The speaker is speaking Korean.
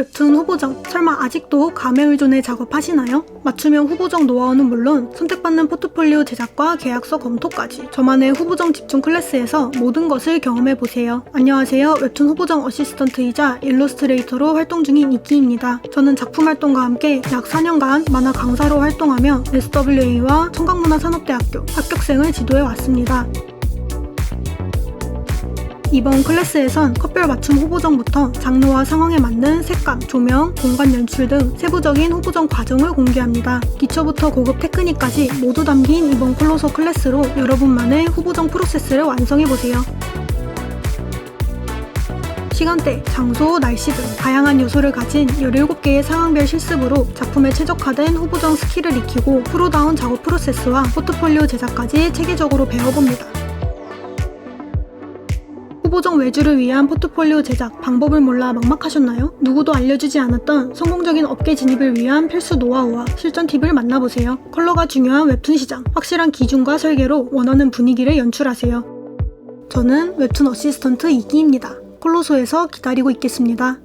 웹툰 후보정 설마 아직도 감회의존에 작업하시나요? 맞춤형 후보정 노하우는 물론 선택받는 포트폴리오 제작과 계약서 검토까지 저만의 후보정 집중 클래스에서 모든 것을 경험해 보세요. 안녕하세요. 웹툰 후보정 어시스턴트이자 일러스트레이터로 활동 중인 이끼입니다. 저는 작품 활동과 함께 약 4년간 만화 강사로 활동하며 SWA와 청강문화산업대학교 합격생을 지도해 왔습니다. 이번 클래스에선 컷별 맞춤 후보정부터 장르와 상황에 맞는 색감, 조명, 공간 연출 등 세부적인 후보정 과정을 공개합니다. 기초부터 고급 테크닉까지 모두 담긴 이번 콜로소 클래스로 여러분만의 후보정 프로세스를 완성해보세요. 시간대, 장소, 날씨 등 다양한 요소를 가진 17개의 상황별 실습으로 작품에 최적화된 후보정 스킬을 익히고 프로다운 작업 프로세스와 포트폴리오 제작까지 체계적으로 배워봅니다. 후보정 외주를 위한 포트폴리오 제작 방법을 몰라 막막하셨나요? 누구도 알려주지 않았던 성공적인 업계 진입을 위한 필수 노하우와 실전 팁을 만나보세요. 컬러가 중요한 웹툰 시장, 확실한 기준과 설계로 원하는 분위기를 연출하세요. 저는 웹툰 어시스턴트 이기입니다. 콜로소에서 기다리고 있겠습니다.